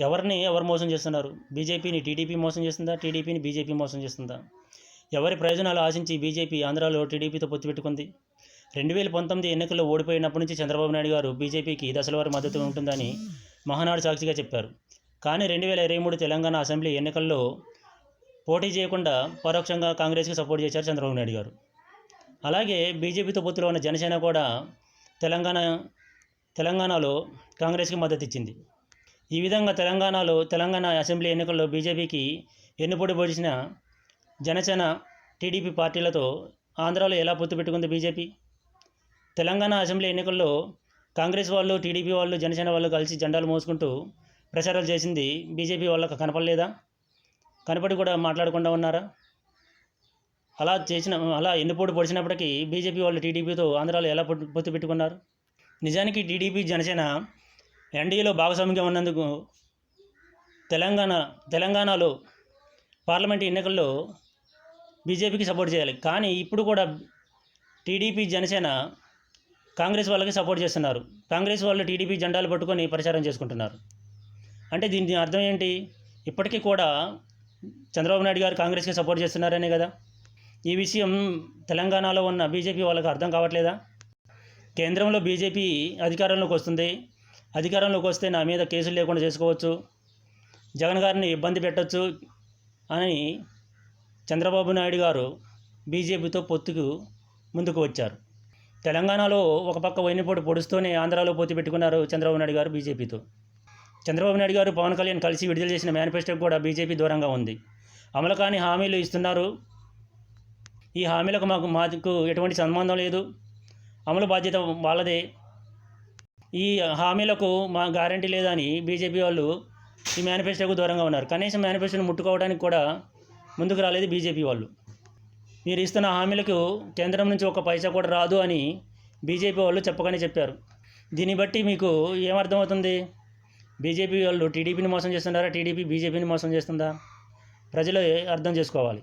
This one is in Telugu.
ఎవరిని ఎవరు మోసం చేస్తున్నారు? బీజేపీని టీడీపీ మోసం చేస్తుందా? టీడీపీని బీజేపీ మోసం చేస్తుందా? ఎవరి ప్రయోజనాలు ఆశించి బీజేపీ ఆంధ్రాలో టీడీపీతో పొత్తు పెట్టుకుంది? రెండు వేల పంతొమ్మిది ఎన్నికల్లో ఓడిపోయినప్పటి నుంచి చంద్రబాబు నాయుడు గారు బీజేపీకి దశల వారి మద్దతు ఉంటుందని మహానాడు సాక్షిగా చెప్పారు. కానీ రెండు వేల ఇరవై మూడు తెలంగాణ అసెంబ్లీ ఎన్నికల్లో పోటీ చేయకుండా పరోక్షంగా కాంగ్రెస్కి సపోర్ట్ చేశారు చంద్రబాబు నాయుడు గారు. అలాగే బీజేపీతో పొత్తులో ఉన్న జనసేన కూడా తెలంగాణ తెలంగాణలో కాంగ్రెస్కి మద్దతు ఇచ్చింది. ఈ విధంగా తెలంగాణలో తెలంగాణ అసెంబ్లీ ఎన్నికల్లో బీజేపీకి ఎన్నుపోటీ పొడిచిన జనసేన టీడీపీ పార్టీలతో ఆంధ్రాలో ఎలా పొత్తు పెట్టుకుంది బీజేపీ? తెలంగాణ అసెంబ్లీ ఎన్నికల్లో కాంగ్రెస్ వాళ్ళు టీడీపీ వాళ్ళు జనసేన వాళ్ళు కలిసి జెండాలు మోసుకుంటూ ప్రచారాలు చేసింది బీజేపీ వాళ్ళకి కనపడలేదా? కనపడి కూడా మాట్లాడకుండా ఉన్నారా? అలా చేసిన అలా ఎన్నుపోటు పొడిచినప్పటికీ బీజేపీ వాళ్ళు టీడీపీతో ఆంధ్రాలో ఎలా పొత్తు పెట్టుకున్నారు? నిజానికి టీడీపీ జనసేన ఎన్డీఏలో భాగస్వామిగా ఉన్నందుకు తెలంగాణ తెలంగాణలో పార్లమెంట్ ఎన్నికల్లో బీజేపీకి సపోర్ట్ చేయాలి. కానీ ఇప్పుడు కూడా టీడీపీ జనసేన కాంగ్రెస్ వాళ్ళకి సపోర్ట్ చేస్తున్నారు. కాంగ్రెస్ వాళ్ళు టీడీపీ జెండాలు పట్టుకొని ప్రచారం చేసుకుంటున్నారు. అంటే దీని అర్థం ఏంటి? ఇప్పటికీ కూడా చంద్రబాబు నాయుడు గారు కాంగ్రెస్కి సపోర్ట్ చేస్తున్నారనే కదా? ఈ విషయం తెలంగాణలో ఉన్న బీజేపీ వాళ్ళకి అర్థం కావట్లేదా? కేంద్రంలో బీజేపీ అధికారంలోకి వస్తుంది. అధికారంలోకి వస్తే నా మీద కేసులు లేకుండా చేసుకోవచ్చు. జగన్ గారిని ఇబ్బంది పెట్టచ్చు అని చంద్రబాబు నాయుడు గారు బీజేపీతో పొత్తుకు ముందుకు వచ్చారు. తెలంగాణలో ఒక పక్క వైనపోటు పొడుస్తూనే ఆంధ్రాలో పోతి పెట్టుకున్నారు చంద్రబాబు నాయుడు గారు బీజేపీతో. చంద్రబాబు నాయుడు గారు పవన్ కళ్యాణ్ కలిసి విడుదల చేసిన మేనిఫెస్టో కూడా బీజేపీ దూరంగా ఉంది. అమలు కాని హామీలు ఇస్తున్నారు. ఈ హామీలకు మాకు మాకు ఎటువంటి సంబంధం లేదు. అమలు బాధ్యత వాళ్ళదే. ఈ హామీలకు మా గ్యారంటీ లేదని బీజేపీ వాళ్ళు ఈ మేనిఫెస్టోకు దూరంగా ఉన్నారు. కనీసం మేనిఫెస్టోని ముట్టుకోవడానికి కూడా ముందుకు రాలేదు బీజేపీ వాళ్ళు. మీరు ఇస్తున్న హామీలకు కేంద్రం నుంచి ఒక పైసా కూడా రాదు అని బీజేపీ వాళ్ళు చెప్పగానే చెప్పారు. దీన్ని బట్టి మీకు ఏమర్థమవుతుంది బీజేపీ వాళ్ళు టీడీపీని మోసం చేస్తున్నారా? టీడీపీ బీజేపీని మోసం చేస్తుందా? ప్రజలు అర్థం చేసుకోవాలి.